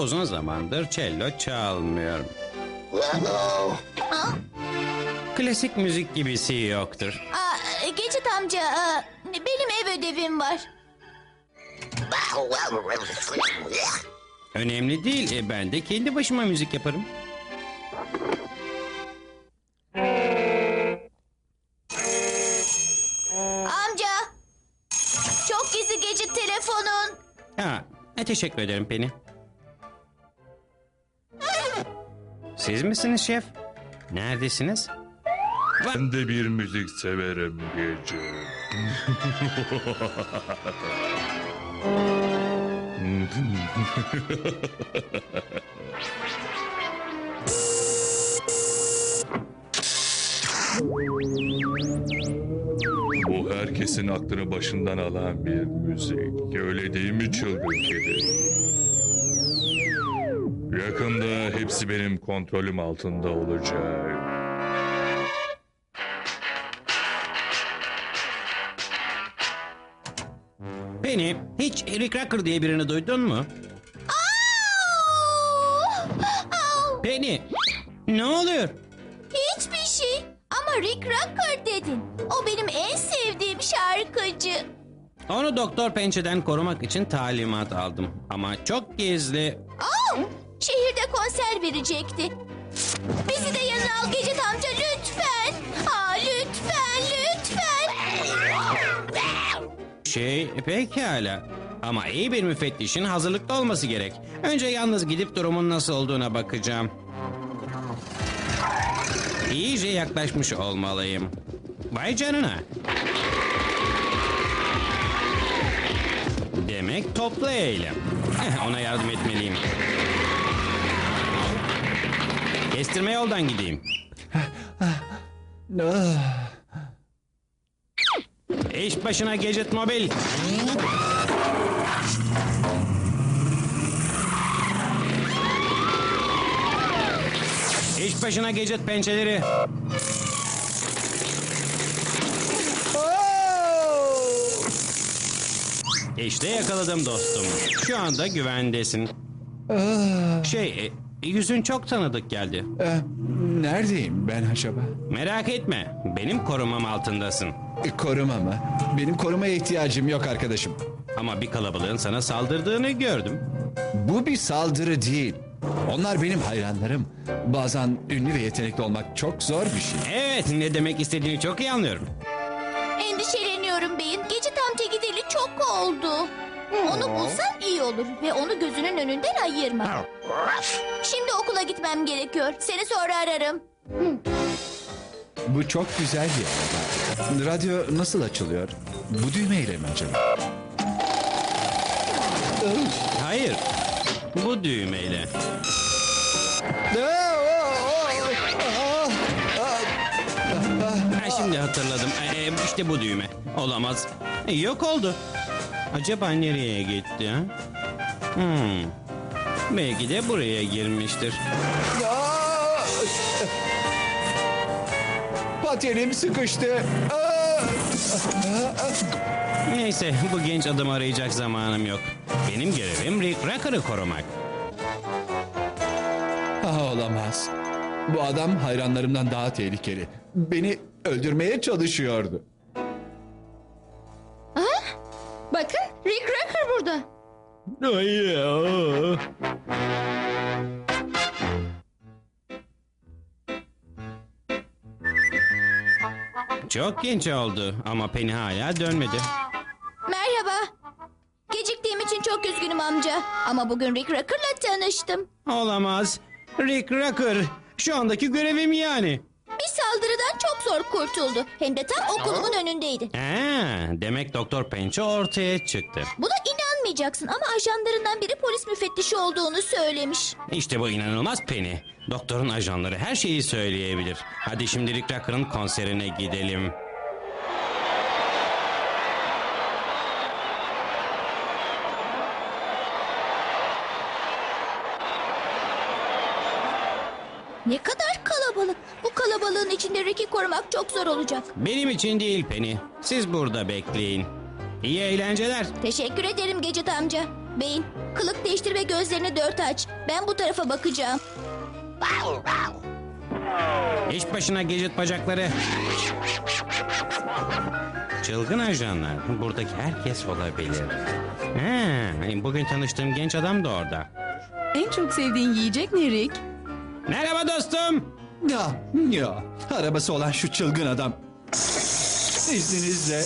Uzun zamandır cello çalmıyorum. Aa, Klasik müzik gibisi yoktur. aa, Gecit amca, aa, benim ev ödevim var. Önemli değil. e, ben de kendi başıma müzik yaparım. Amca, çok gizli Gecit telefonun. Ha, e, teşekkür ederim Penny. Siz misiniz şef? Neredesiniz? Ben de bir müzik severim gece. Bu herkesin aklını başından alan bir müzik. Öyle değil mi çılgın kedi? Yakında hepsi benim kontrolüm altında olacak. Penny, hiç Rick Rucker diye birini duydun mu? Au! Penny, ne oluyor? Hiçbir şey. Ama Rick Rucker dedin. O benim en sevdiğim şarkıcı. Onu Doktor Pençe'den korumak için talimat aldım. Ama çok gizli. Aa, konser verecekti. Bizi de yanına al Gecit amca lütfen. Aa, lütfen, lütfen. Şey, pekala. Ama iyi bir müfettişin hazırlıklı olması gerek. Önce yalnız gidip durumun nasıl olduğuna bakacağım. İyice yaklaşmış olmalıyım. Vay canına. Demek toplu eylem. Ona yardım etmeliyim. Kestirme yoldan gideyim. İş başına Gadget Mobil. İş başına Gadget pençeleri. İşte yakaladım dostum. Şu anda güvendesin. Şey, e, yüzün çok tanıdık geldi. Ee, neredeyim ben acaba? Merak etme, benim korumam altındasın. E, koruma mı? Benim korumaya ihtiyacım yok arkadaşım. Ama bir kalabalığın sana saldırdığını gördüm. Bu bir saldırı değil. Onlar benim hayranlarım. Bazen ünlü ve yetenekli olmak çok zor bir şey. Evet, ne demek istediğini çok iyi anlıyorum. Endişeleniyorum beyin. Gecit amca gideli çok oldu. Onu bulsan iyi olur ve onu gözünün önünden ayırma. Şimdi okula gitmem gerekiyor. Seni sonra ararım. Bu çok güzel bir araba. Radyo nasıl açılıyor? Bu düğmeyle mi acaba? Hayır, bu düğmeyle. Ha, şimdi hatırladım. Ee, işte bu düğme. Olamaz. Yok oldu. Acaba nereye gitti? Hmm. Belki de buraya girmiştir. Aa! Patenim sıkıştı. Aa! Neyse, bu genç adamı arayacak zamanım yok. Benim görevim Rick Rucker'ı korumak. Ah, olamaz. Bu adam hayranlarımdan daha tehlikeli. Beni öldürmeye çalışıyordu. Çok genç oldu ama Penny hala dönmedi. Merhaba. Geciktiğim için çok üzgünüm amca. Ama bugün Rick Rucker'la tanıştım. Olamaz. Rick Rucker. Şu andaki görevim yani. Bir saldırıdan çok zor kurtuldu. Hem de tam okulumun önündeydi. Ha, demek Doktor Pençe ortaya çıktı. Buna inanmayacaksın ama ajanlarından biri polis müfettişi olduğunu söylemiş. İşte bu inanılmaz Penny. Doktorun ajanları her şeyi söyleyebilir. Hadi şimdi Rick Rucker'ın konserine gidelim. Ne kadar kalabalık. Bu kalabalığın içinde Rick'i korumak çok zor olacak. Benim için değil Penny. Siz burada bekleyin. İyi eğlenceler. Teşekkür ederim Gecit amca. Beyin, Kılık değiştirme gözlerini dört aç. Ben bu tarafa bakacağım. İş başına Gadget bacakları. Çılgın ajanlar. Buradaki herkes olabilir. Ha, bugün tanıştığım genç adam da orada. En çok sevdiğin yiyecek ne Rick? Merhaba dostum. Ya, ya. Arabası olan şu çılgın adam. İzninizle.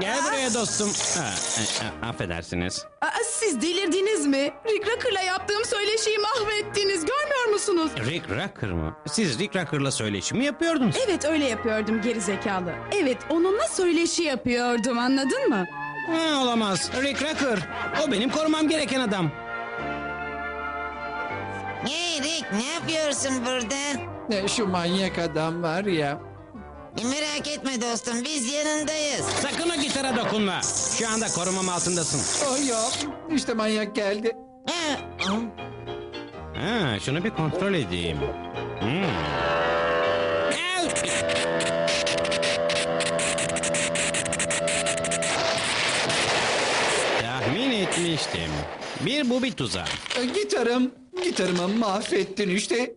Gel buraya dostum. Ha, e, e, affedersiniz. Aa, siz delirdiniz mi? Rick Rocker'la yaptığım söyleşiyi mahvettiniz. Görmüyor musunuz? Rick Rucker mı? Siz Rick Rucker'la söyleşi mi yapıyordunuz? Evet öyle yapıyordum geri zekalı. Evet onunla söyleşi yapıyordum anladın mı? Ha, olamaz. Rick Rucker. O benim korumam gereken adam. Hey Rick ne yapıyorsun burada? Ne şu manyak adam var ya. E, Merak etme dostum biz yanındayız. Sakın o gitara dokunma. Şu anda korumam altındasın. Oh ya. İşte manyak geldi. Ha. Ha, şunu bir kontrol edeyim. Hmm. Tahmin etmiştim. Bir bu bir tuzak. E, Gitarım. Gitarımı mahvettin işte.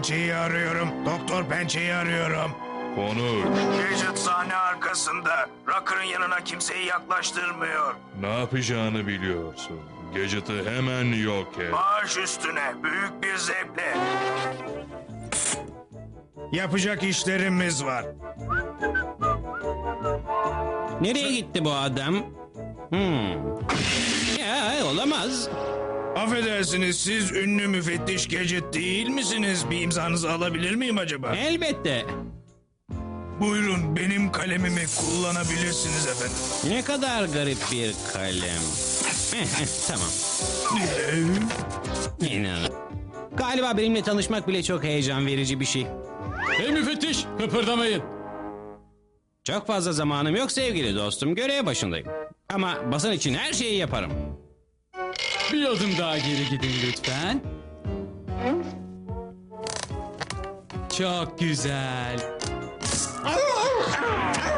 Pençe'yi arıyorum. Doktor Pençe'yi arıyorum. Konuş. Gadget sahne arkasında. Rocker'ın yanına kimseyi yaklaştırmıyor. Ne yapacağını biliyorsun. Gadget'ı hemen yok et. Baş üstüne büyük bir zevkle. Yapacak işlerimiz var. Nereye gitti bu adam? Hmm. Ya olamaz. Affedersiniz siz ünlü müfettiş Gadget değil misiniz? Bir imzanızı alabilir miyim acaba? Elbette. Buyurun benim kalemimi kullanabilirsiniz efendim. Ne kadar garip bir kalem. tamam. İnan. Galiba benimle tanışmak bile çok heyecan verici bir şey. Hey müfettiş kıpırdamayın. Çok fazla zamanım yok sevgili dostum. Görev başındayım. Ama basın için her şeyi yaparım. Bir adım daha geri gidin lütfen. Çok güzel.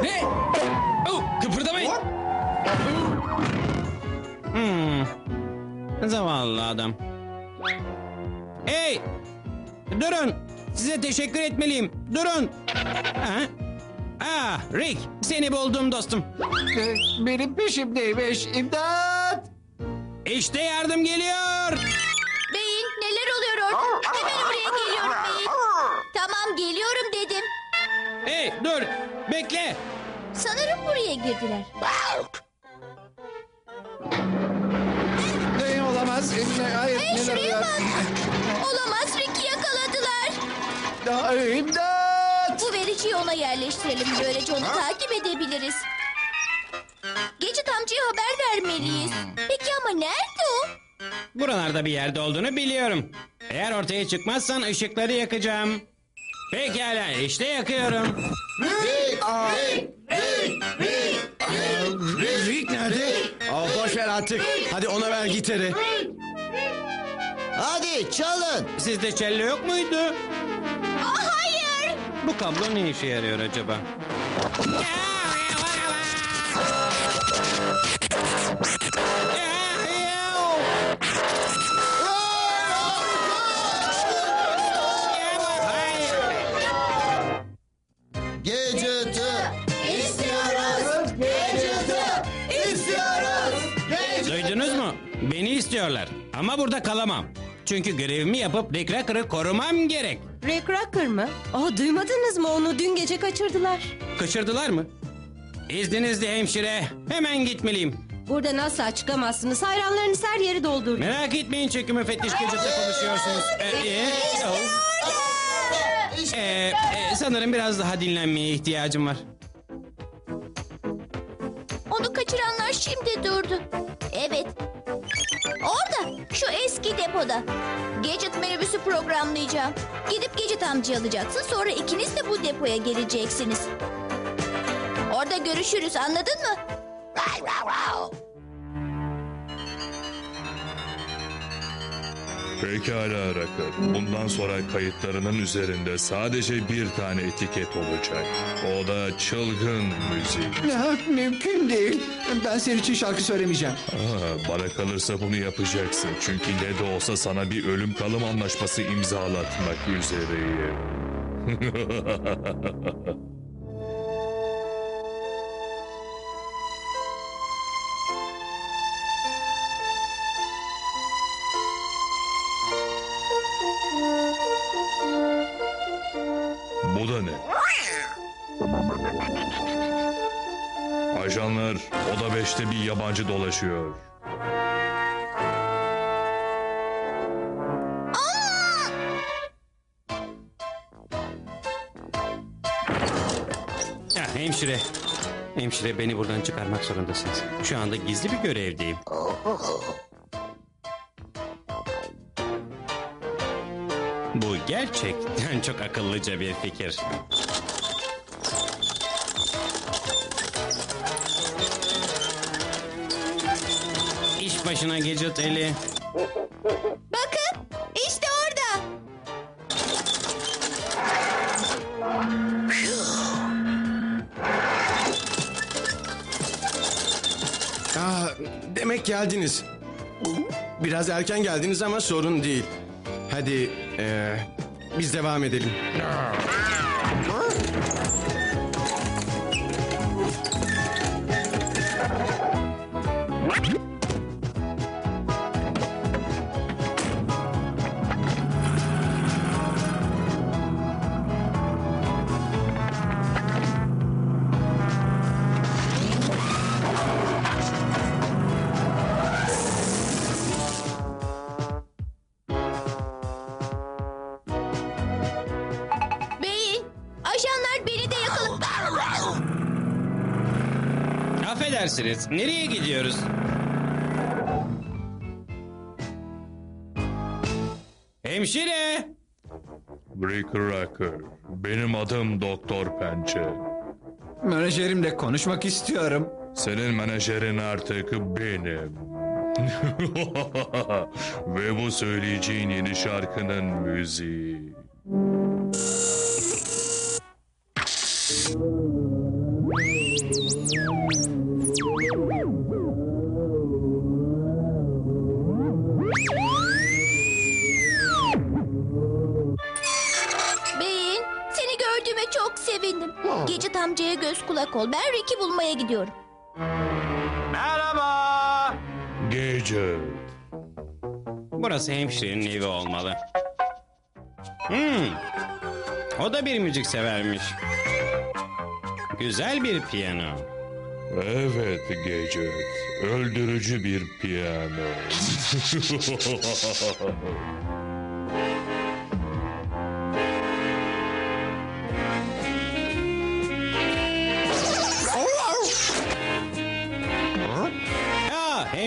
ne? Oh, kıpırdamayın. Hmm. Zavallı adam. Hey! Durun! Size teşekkür etmeliyim. Durun! Ha? Ah, Rick, seni buldum dostum. E, Benim peşimdeymiş. İmdat. İşte yardım geliyor. Beyin neler oluyor orada? Hemen oraya geliyorum Beyin. Tamam geliyorum dedim. Hey, dur. Bekle. Sanırım buraya girdiler. Ne olamaz. Ne- Hayır. Hey neler şuraya oluyor? bak. Olamaz Rick'i yakaladılar. Ya, İmdat. Bu vericiyi ona yerleştirelim. Böylece onu takip edebiliriz. Gece amcaya haber vermeliyiz. Peki ama nerede o? Buralarda bir yerde olduğunu biliyorum. Eğer ortaya çıkmazsan ışıkları yakacağım. Pekala, işte yakıyorum. Rick nerede? Aa, boş ver artık. Hadi ona ver gitarı. Hadi çalın. Sizde cello yok muydu? Aa, hayır. Bu kablo ne işe yarıyor acaba? Gadget'ı Ama burada kalamam. Çünkü görevimi yapıp Rick Rucker'ı korumam gerek. Rick Rucker mı? Aa, duymadınız mı onu dün gece kaçırdılar. Kaçırdılar mı? İzninizle hemşire. Hemen gitmeliyim. Buradan asla çıkamazsınız. Hayranlarınız her yeri doldurdu. Merak etmeyin çünkü müfettiş Gadget'la konuşuyorsunuz. Ee, e. Ee, e, sanırım biraz daha dinlenmeye ihtiyacım var. Onu kaçıranlar şimdi durdu. Evet. Orada. Şu eski depoda. Gadget minibüsü programlayacağım. Gidip Gadget amcayı alacaksın. Sonra ikiniz de bu depoya geleceksiniz. Orada görüşürüz anladın mı? Pekala Rakır. Bundan sonra kayıtlarının üzerinde sadece bir tane etiket olacak. O da çılgın müzik. Ya, mümkün değil. Ben senin için şarkı söylemeyeceğim. Aa, bana kalırsa bunu yapacaksın. Çünkü ne de olsa sana bir ölüm kalım anlaşması imzalatmak üzereyim. 5'te bir yabancı dolaşıyor. Ya hemşire. Hemşire beni buradan çıkarmak zorundasınız. Şu anda gizli bir görevdeyim. Bu gerçekten çok akıllıca bir fikir. Başına Gadget Eli. Bakın işte orada. Aa, demek geldiniz. Biraz erken geldiniz ama sorun değil. Hadi ee, biz devam edelim. Ajanlar beni de yakaladı. Affedersiniz. Nereye gidiyoruz? Hemşire! Rick Rucker. Benim adım Doktor Pençe. Menajerimle konuşmak istiyorum. Senin menajerin artık benim. Ve bu söyleyeceğin yeni şarkının müziği. Sevindim. Gecit amcaya göz kulak ol. Ben Rick'i bulmaya gidiyorum. Merhaba! Gece. Burası hemşirenin evi olmalı. Hmm. O da bir müzik severmiş. Güzel bir piyano. Evet Gece. Öldürücü bir piyano.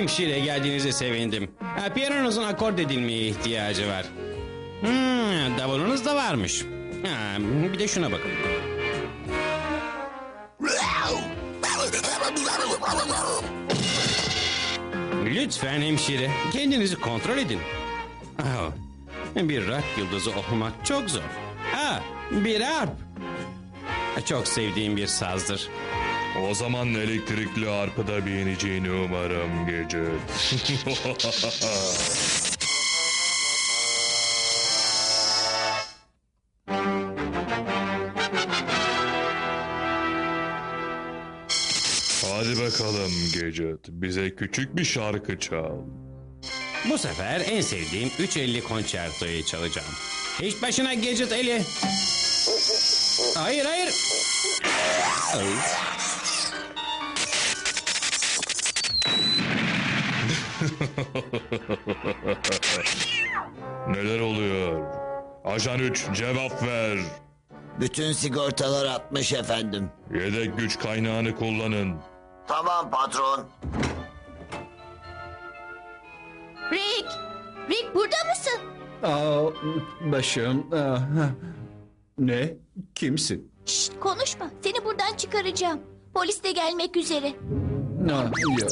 hemşire geldiğinize sevindim. Ha, piyanonuzun akord edilmeye ihtiyacı var. Hmm, davulunuz da varmış. Ha, bir de şuna bakın. Lütfen hemşire, kendinizi kontrol edin. Ah, bir rock yıldızı olmak çok zor. Ha, bir arp. Çok sevdiğim bir sazdır. O zaman elektrikli arpıda beğeneceğini umarım Gece. Hadi bakalım Gece. Bize küçük bir şarkı çal. Bu sefer en sevdiğim 350 konçertoyu çalacağım. İş başına Gadget Eli. Hayır hayır. Ay. Ajan 3 cevap ver. Bütün sigortalar atmış efendim. Yedek güç kaynağını kullanın. Tamam patron. Rick, Rick burada mısın? Aa, başım. Aa, ne? Kimsin? Şşt, konuşma. Seni buradan çıkaracağım. Polis de gelmek üzere. Aa, ya,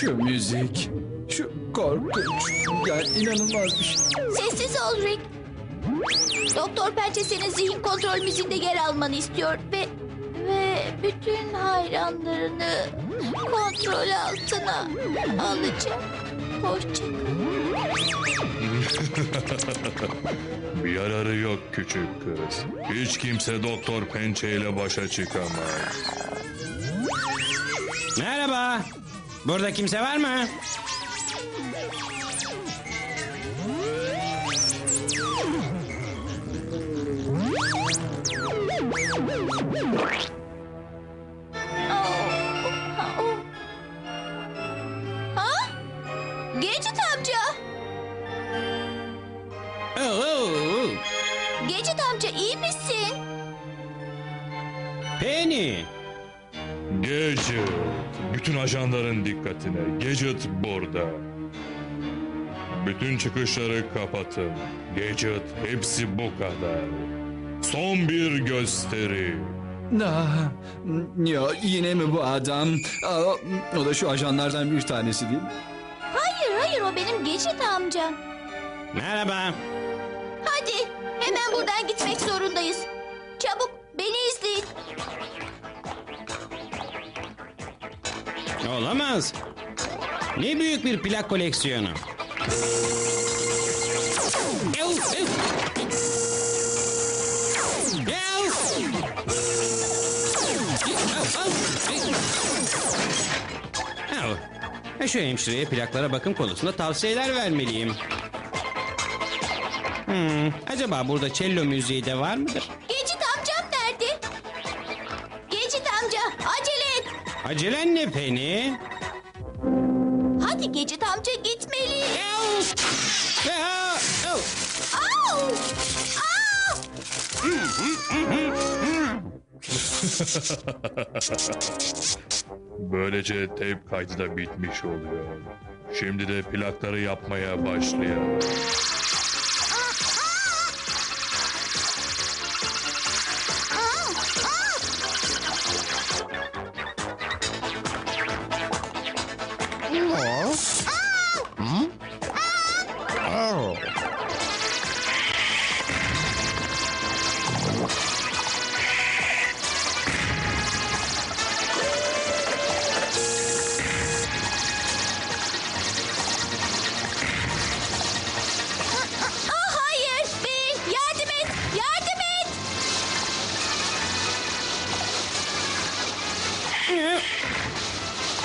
şu müzik, şu korkunç. Yani inanılmaz bir şey. Sessiz ol Rick. Doktor Pençe senin zihin kontrol müziğinde yer almanı istiyor ve ve bütün hayranlarını kontrol altına alacak. Bir yararı yok küçük kız. Hiç kimse Doktor Pençe ile başa çıkamaz. Merhaba. Burada kimse var mı? Ha? Gadget amca. Oo, oo, oo. Gadget amca iyi misin? Penny. Gadget. Bütün ajanların dikkatine. Gadget burada. Bütün çıkışları kapatın. Gadget hepsi bu kadar. Son bir gösteri. Ah, ya yine mi bu adam? Aa, o da şu ajanlardan bir tanesi değil mi? Hayır hayır o benim Gadget amcam. Merhaba. Hadi hemen buradan gitmek zorundayız. Çabuk beni izleyin. Olamaz. Ne büyük bir plak koleksiyonu. Ev, ev. Ev. Ev. Şu hemşireye plaklara bakım konusunda tavsiyeler vermeliyim. Hmm, acaba burada cello müziği de var mıdır? Gadget amcam nerede? Gadget amca acele et. Acelen ne Penny? Hadi Gadget amca gitmeli. Au! Böylece teyp kaydı da bitmiş oluyor. Şimdi de plakları yapmaya başlayalım.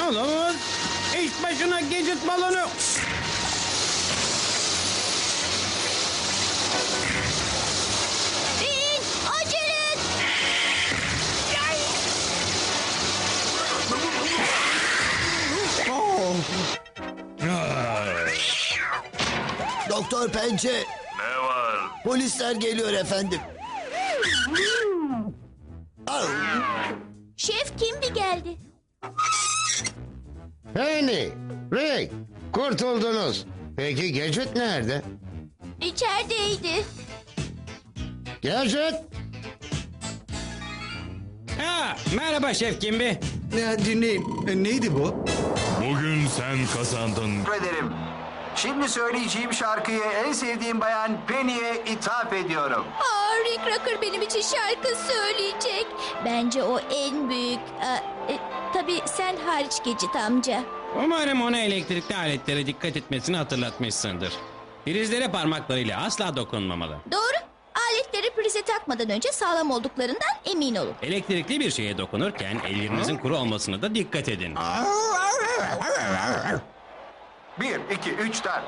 Olamaz. İş başına gadget balonu. Bill acele et. Doktor Pençe, Ne var? polisler geliyor efendim. Au. Şef kimdi geldi? Penny, Rick, kurtuldunuz. Peki Gadget nerede? İçerideydi. Gadget? Ha, merhaba Şef Kimbi. Ya dinleyin. E, neydi bu? Bugün sen kazandın. Ederim. Şimdi söyleyeceğim şarkıyı en sevdiğim bayan Penny'e ithaf ediyorum. Aa, Rick Rucker benim için şarkı söyleyecek. Bence o en büyük. E, sen hariç Gadget amca. Umarım ona elektrikli aletlere dikkat etmesini hatırlatmışsındır. Prizlere parmaklarıyla asla dokunmamalı. Doğru. Aletleri prize takmadan önce sağlam olduklarından emin olun. Elektrikli bir şeye dokunurken ellerinizin kuru olmasına da dikkat edin. Bir, iki, üç, dört.